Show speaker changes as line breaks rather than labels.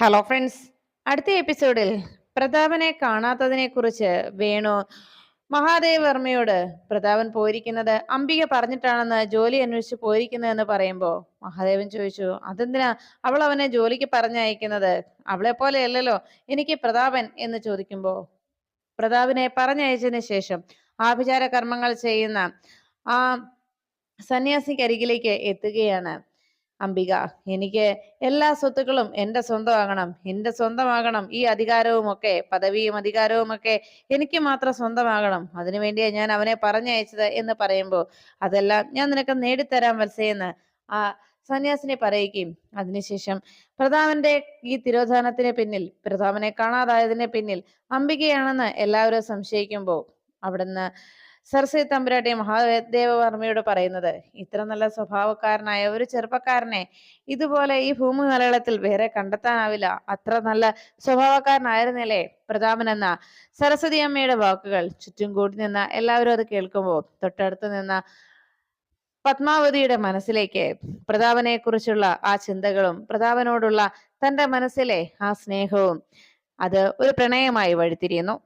Hello friends അടുത്ത എപ്പിസോഡിൽ പ്രതാപനെ കാണാത്തതിനെ കുറിച്ച് വേണു മഹാദേവ് വർമ്മയോട് പ്രതാപൻ പോയിരിക്കുന്നത് അംബിക പറഞ്ഞിട്ടാണെന്ന് ജോലി അന്വേഷിച്ച് പോയിരിക്കുന്നതെന്ന് പറയുമ്പോൾ മഹാദേവൻ ചോദിച്ചു അതെന്തിനാ അവൾ അവനെ ജോലിക്ക് പറഞ്ഞയക്കുന്നത്? അവളെ പോലെയല്ലല്ലോ എനിക്ക് പ്രതാപൻ എന്ന് ചോദിക്കുമ്പോൾ പ്രതാപനെ പറഞ്ഞയച്ചതിന് ശേഷം ആഭിചാര കർമ്മങ്ങൾ ചെയ്യുന്ന ആ സന്യാസിക്കരികിലേക്ക് എത്തുകയാണ്. അംബിക എനിക്ക് എല്ലാ സ്വത്തുക്കളും എന്റെ സ്വന്തമാകണം എന്റെ സ്വന്തമാകണം ഈ അധികാരവുമൊക്കെ പദവിയും അധികാരവുമൊക്കെ എനിക്ക് മാത്രം സ്വന്തമാകണം. അതിനുവേണ്ടിയാ ഞാൻ അവനെ പറഞ്ഞയച്ചത് എന്ന് പറയുമ്പോൾ അതെല്ലാം ഞാൻ നിനക്ക് നേടിത്തരാൻ വത്സയെന്ന് ആ സന്യാസിനെ പറയുകയും അതിനുശേഷം പ്രതാപന്റെ ഈ തിരോധാനത്തിന് പിന്നിൽ പ്രതാപനെ കാണാതായതിന് പിന്നിൽ അംബികയാണെന്ന് എല്ലാവരും സംശയിക്കുമ്പോൾ അവിടുന്ന് സരസ്വതി തമ്പുരാട്ടി മഹാദേവവർമ്മയോട് പറയുന്നത് ഇത്ര നല്ല സ്വഭാവക്കാരനായ ഒരു ചെറുപ്പക്കാരനെ ഇതുപോലെ ഈ ഭൂമി മലയാളത്തിൽ വേറെ കണ്ടെത്താനാവില്ല. അത്ര നല്ല സ്വഭാവക്കാരനായിരുന്നില്ലേ പ്രതാപൻ എന്ന സരസ്വതി അമ്മയുടെ വാക്കുകൾ. ചുറ്റും കൂടി നിന്ന എല്ലാവരും അത് കേൾക്കുമ്പോൾ തൊട്ടടുത്ത് നിന്ന പത്മാവതിയുടെ മനസ്സിലേക്ക് പ്രതാപനെ കുറിച്ചുള്ള ആ ചിന്തകളും പ്രതാപനോടുള്ള തന്റെ മനസ്സിലെ ആ സ്നേഹവും അത് ഒരു പ്രണയമായി വഴിത്തിരിയുന്നു.